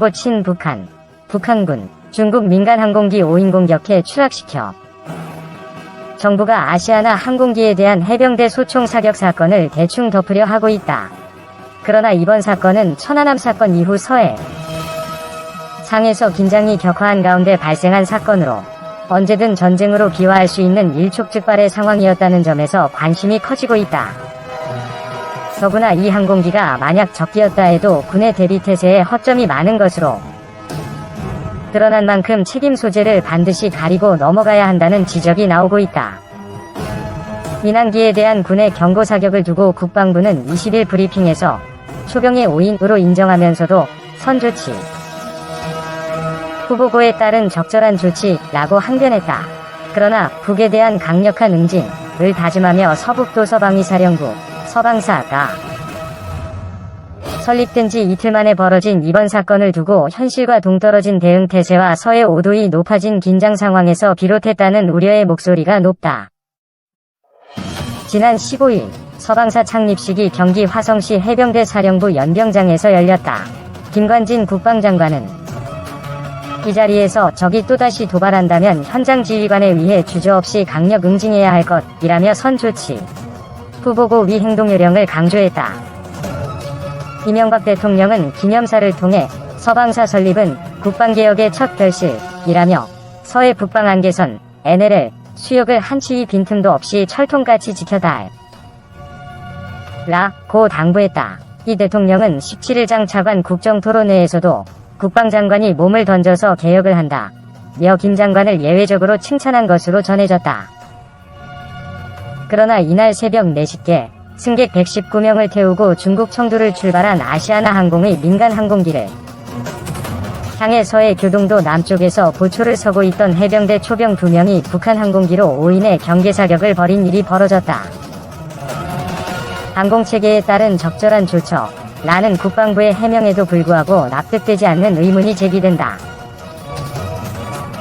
사고 친 북한. 북한군, 중국 민간 항공기 5인 공격해 추락시켜. 정부가 아시아나 항공기에 대한 해병대 소총 사격 사건을 대충 덮으려 하고 있다. 그러나 이번 사건은 천안함 사건 이후 서해 상에서 긴장이 격화한 가운데 발생한 사건으로 언제든 전쟁으로 비화할 수 있는 일촉즉발의 상황이었다는 점에서 관심이 커지고 있다. 더구나 이 항공기가 만약 적기였다 해도 군의 대비 태세에 허점이 많은 것으로 드러난 만큼 책임 소재를 반드시 가리고 넘어가야 한다는 지적이 나오고 있다. 민항기에 대한 군의 경고 사격을 두고 국방부는 20일 브리핑에서 초병의 5인으로 인정하면서도 선조치 후보고에 따른 적절한 조치라고 항변했다. 그러나 북에 대한 강력한 응징을 다짐하며 서북도 서방위사령부 서방사가 설립된 지 이틀 만에 벌어진 이번 사건을 두고 현실과 동떨어진 대응 태세와 서해 오도이 높아진 긴장 상황에서 비롯했다는 우려의 목소리가 높다. 지난 15일 서방사 창립식이 경기 화성시 해병대 사령부 연병장에서 열렸다. 김관진 국방장관은 이 자리에서 적이 또다시 도발한다면 현장 지휘관에 의해 주저없이 강력 응징해야 할 것이라며 선조치 후보고 위 행동 요령을 강조했다. 이명박 대통령은 기념사를 통해 서방사 설립은 국방개혁의 첫 결실이라며 서해 북방 안개선 NLL 수역을 한치의 빈틈도 없이 철통같이 지켜다 라고 당부했다. 이 대통령은 17일 장 차관 국정토론회에서도 국방장관이 몸을 던져서 개혁을 한다. 며 김 장관을 예외적으로 칭찬한 것으로 전해졌다. 그러나 이날 새벽 4시께 승객 119명을 태우고 중국 청두를 출발한 아시아나 항공의 민간 항공기를 향해 서해 교동도 남쪽에서 보초를 서고 있던 해병대 초병 2명이 북한 항공기로 5인의 경계 사격을 벌인 일이 벌어졌다. 항공체계에 따른 적절한 조처, 라는 국방부의 해명에도 불구하고 납득되지 않는 의문이 제기된다.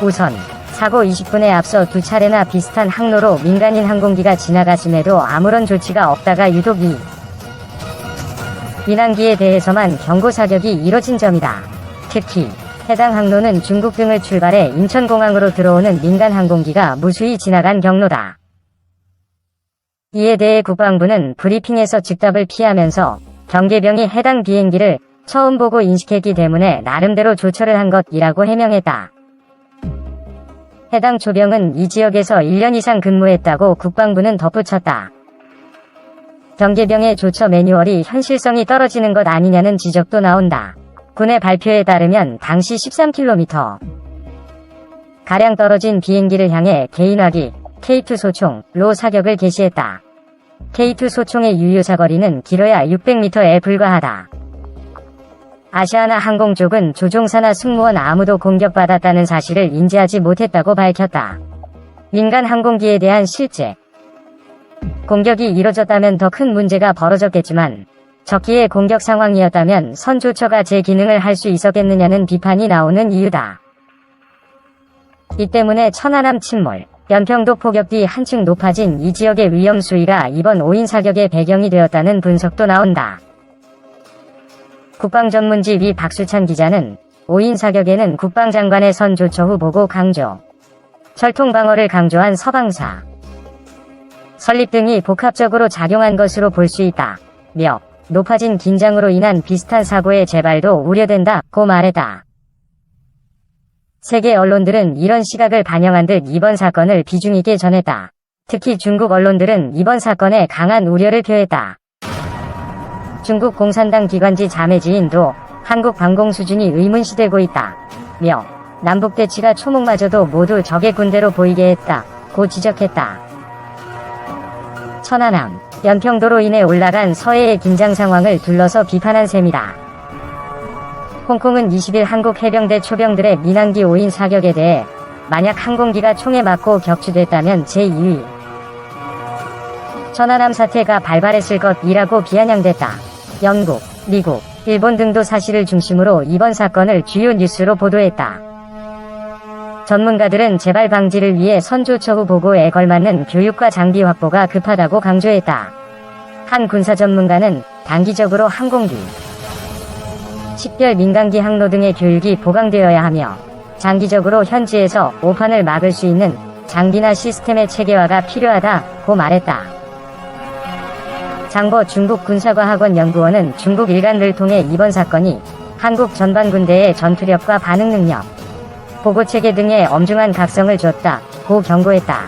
우선 사고 20분에 앞서 두 차례나 비슷한 항로로 민간인 항공기가 지나갔음에도 아무런 조치가 없다가 유독 이 민항기에 대해서만 경고 사격이 이뤄진 점이다. 특히 해당 항로는 중국 등을 출발해 인천공항으로 들어오는 민간 항공기가 무수히 지나간 경로다. 이에 대해 국방부는 브리핑에서 즉답을 피하면서 경계병이 해당 비행기를 처음 보고 인식했기 때문에 나름대로 조처를 한 것이라고 해명했다. 해당 조병은 이 지역에서 1년 이상 근무했다고 국방부는 덧붙였다. 경계병의 조처 매뉴얼이 현실성이 떨어지는 것 아니냐는 지적도 나온다. 군의 발표에 따르면 당시 13km 가량 떨어진 비행기를 향해 개인화기 K2 소총 로 사격을 개시했다. K2 소총의 유효 사거리는 길어야 600m에 불과하다. 아시아나 항공 쪽은 조종사나 승무원 아무도 공격받았다는 사실을 인지하지 못했다고 밝혔다. 민간 항공기에 대한 실제 공격이 이뤄졌다면 더 큰 문제가 벌어졌겠지만 적기의 공격 상황이었다면 선조처가 제 기능을 할 수 있었겠느냐는 비판이 나오는 이유다. 이 때문에 천안함 침몰, 연평도 포격 뒤 한층 높아진 이 지역의 위험 수위가 이번 5인 사격의 배경이 되었다는 분석도 나온다. 국방전문지 위 박수찬 기자는 5인 사격에는 국방장관의 선 조처 후 보고 강조, 철통 방어를 강조한 서방사, 설립 등이 복합적으로 작용한 것으로 볼 수 있다. 며 높아진 긴장으로 인한 비슷한 사고의 재발도 우려된다고 말했다. 세계 언론들은 이런 시각을 반영한 듯 이번 사건을 비중 있게 전했다. 특히 중국 언론들은 이번 사건에 강한 우려를 표했다. 중국 공산당 기관지 자매지인도 한국 방공 수준이 의문시되고 있다. 며 남북 대치가 초목마저도 모두 적의 군대로 보이게 했다. 고 지적했다. 천안함, 연평도로 인해 올라간 서해의 긴장 상황을 둘러서 비판한 셈이다. 홍콩은 20일 한국 해병대 초병들의 민항기 5인 사격에 대해 만약 항공기가 총에 맞고 격추됐다면 제2위 천안함 사태가 발발했을 것이라고 비아냥댔다. 영국, 미국, 일본 등도 사실을 중심으로 이번 사건을 주요 뉴스로 보도했다. 전문가들은 재발 방지를 위해 선조처후 보고에 걸맞는 교육과 장비 확보가 급하다고 강조했다. 한 군사 전문가는 단기적으로 항공기 식별 민간기 항로 등의 교육이 보강되어야 하며 장기적으로 현지에서 오판을 막을 수 있는 장비나 시스템의 체계화가 필요하다고 말했다. 장보 중국 군사과학원 연구원은 중국 일간을 통해 이번 사건이 한국 전반 군대의 전투력과 반응 능력, 보고 체계 등에 엄중한 각성을 줬다 고 경고했다.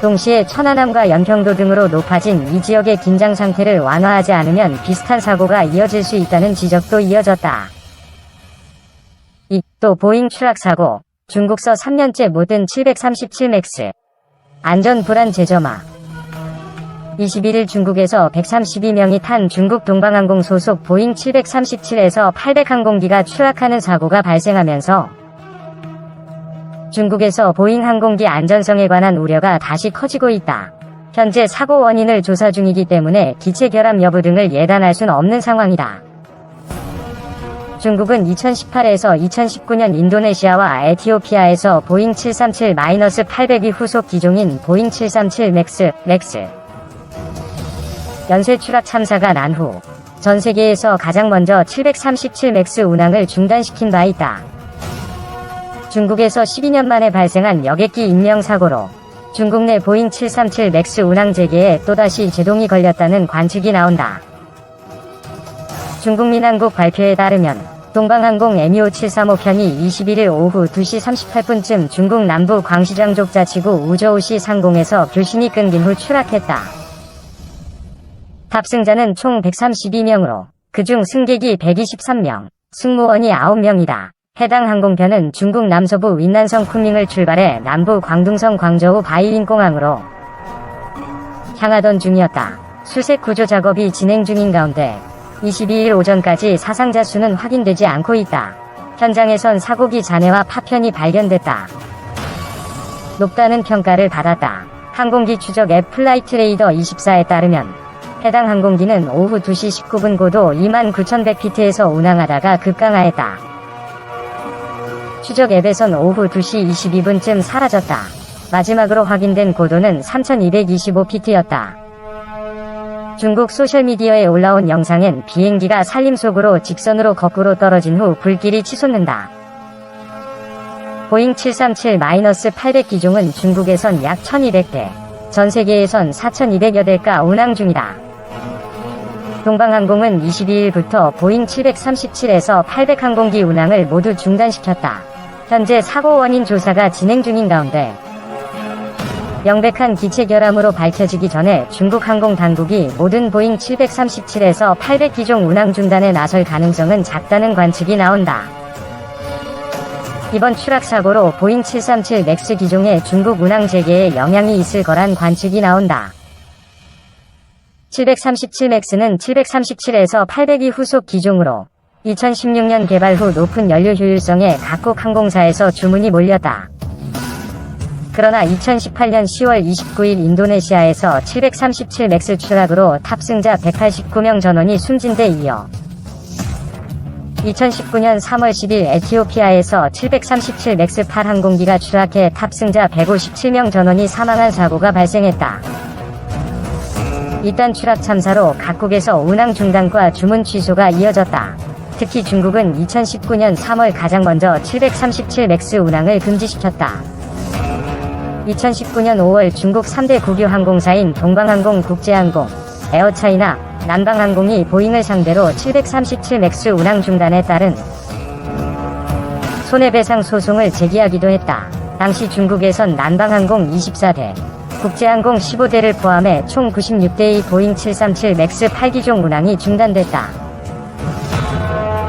동시에 천안함과 연평도 등으로 높아진 이 지역의 긴장 상태를 완화하지 않으면 비슷한 사고가 이어질 수 있다는 지적도 이어졌다. 이 또 보잉 추락 사고, 중국서 3년째 모든 737맥스, 안전 불안 재점화. 21일 중국에서 132명이 탄 중국 동방항공 소속 보잉 737에서 800 항공기가 추락하는 사고가 발생하면서 중국에서 보잉 항공기 안전성에 관한 우려가 다시 커지고 있다. 현재 사고 원인을 조사 중이기 때문에 기체 결함 여부 등을 예단할 순 없는 상황이다. 중국은 2018에서 2019년 인도네시아와 에티오피아에서 보잉 737-800이 후속 기종인 보잉 737 맥스, 맥스 연쇄 추락 참사가 난 후 전 세계에서 가장 먼저 737 맥스 운항을 중단시킨 바 있다. 중국에서 12년 만에 발생한 여객기 인명사고로 중국 내 보잉 737 맥스 운항 재개에 또다시 제동이 걸렸다는 관측이 나온다. 중국 민항국 발표에 따르면 동방항공 MU 735편이 21일 오후 2시 38분쯤 중국 남부 광시장족 자치구 우저우시 상공에서 교신이 끊긴 후 추락했다. 탑승자는 총 132명으로 그중 승객이 123명, 승무원이 9명이다. 해당 항공편은 중국 남서부 윈난성 쿤밍을 출발해 남부 광둥성 광저우 바이린공항으로 향하던 중이었다. 수색 구조 작업이 진행 중인 가운데 22일 오전까지 사상자 수는 확인되지 않고 있다. 현장에선 사고기 잔해와 파편이 발견됐다. 높다는 평가를 받았다. 항공기 추적 앱 플라이트 레이더 24에 따르면 해당 항공기는 오후 2시 19분 고도 29,100피트에서 운항하다가 급강하했다. 추적 앱에선 오후 2시 22분쯤 사라졌다. 마지막으로 확인된 고도는 3225피트였다. 중국 소셜미디어에 올라온 영상엔 비행기가 산림 속으로 직선으로 거꾸로 떨어진 후 불길이 치솟는다. 보잉 737-800 기종은 중국에선 약 1200대, 전 세계에선 4200여 대가 운항 중이다. 동방항공은 22일부터 보잉 737에서 800 항공기 운항을 모두 중단시켰다. 현재 사고 원인 조사가 진행 중인 가운데 명백한 기체 결함으로 밝혀지기 전에 중국 항공 당국이 모든 보잉 737에서 800 기종 운항 중단에 나설 가능성은 작다는 관측이 나온다. 이번 추락 사고로 보잉 737 맥스 기종의 중국 운항 재개에 영향이 있을 거란 관측이 나온다. 737 맥스는 737에서 800이 후속 기종으로 2016년 개발 후 높은 연료 효율성에 각국 항공사에서 주문이 몰렸다. 그러나 2018년 10월 29일 인도네시아에서 737 맥스 추락으로 탑승자 189명 전원이 숨진 데 이어 2019년 3월 10일 에티오피아에서 737 맥스 8 항공기가 추락해 탑승자 157명 전원이 사망한 사고가 발생했다. 이딴 추락 참사로 각국에서 운항 중단과 주문 취소가 이어졌다. 특히 중국은 2019년 3월 가장 먼저 737 맥스 운항을 금지시켰다. 2019년 5월 중국 3대 국유 항공사인 동방항공 국제항공, 에어차이나, 남방항공이 보잉을 상대로 737 맥스 운항 중단에 따른 손해배상 소송을 제기하기도 했다. 당시 중국에선 남방항공 24대, 국제항공 15대를 포함해 총 96대의 보잉 737 맥스 8기종 운항이 중단됐다.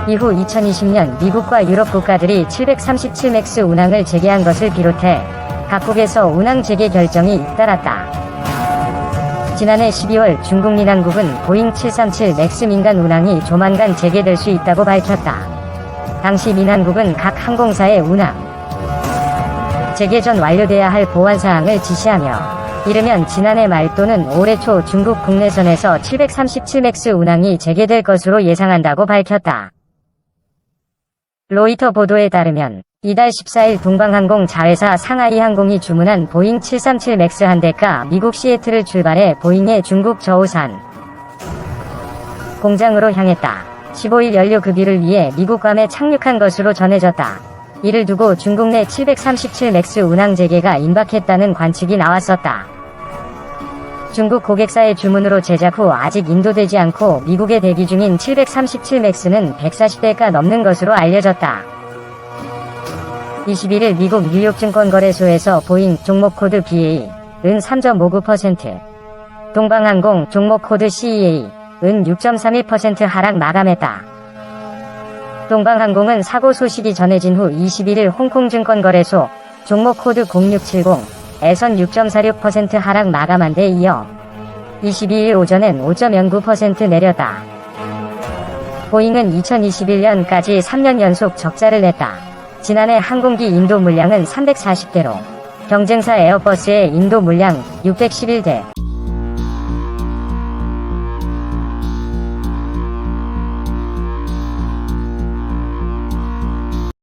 이후 2020년 미국과 유럽 국가들이 737 맥스 운항을 재개한 것을 비롯해 각국에서 운항 재개 결정이 잇따랐다. 지난해 12월 중국 민항국은 보잉 737 맥스 민간 운항이 조만간 재개될 수 있다고 밝혔다. 당시 민항국은 각 항공사의 운항 재개 전 완료돼야 할 보안 사항을 지시하며 이르면 지난해 말 또는 올해 초 중국 국내선에서 737 맥스 운항이 재개될 것으로 예상한다고 밝혔다. 로이터 보도에 따르면 이달 14일 동방항공 자회사 상하이 항공이 주문한 보잉 737 맥스 한 대가 미국 시애틀을 출발해 보잉의 중국 저우산 공장으로 향했다. 15일 연료 급유를 위해 미국 괌에 착륙한 것으로 전해졌다. 이를 두고 중국 내 737 맥스 운항 재개가 임박했다는 관측이 나왔었다. 중국 고객사의 주문으로 제작 후 아직 인도되지 않고 미국에 대기 중인 737 맥스는 140대가 넘는 것으로 알려졌다. 21일 미국 뉴욕 증권거래소에서 보잉 종목 코드 BA 은 3.59%, 동방항공 종목 코드 CEA 은 6.31% 하락 마감했다. 동방항공은 사고 소식이 전해진 후 21일 홍콩증권거래소 종목 코드 0670 에선 6.46% 하락 마감한 데 이어 22일 오전엔 5.09% 내렸다. 보잉은 2021년까지 3년 연속 적자를 냈다. 지난해 항공기 인도 물량은 340대로 경쟁사 에어버스의 인도 물량 611대,